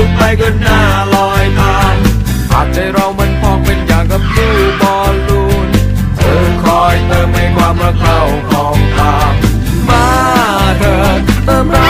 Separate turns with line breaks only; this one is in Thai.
ดูไปก็น่าลอยผ่านหากใจเรามันพองเป็นอย่างกับลูกบอลลูน เธอคอยเติมให้ความรักเราของตางมาเธอเติมรัก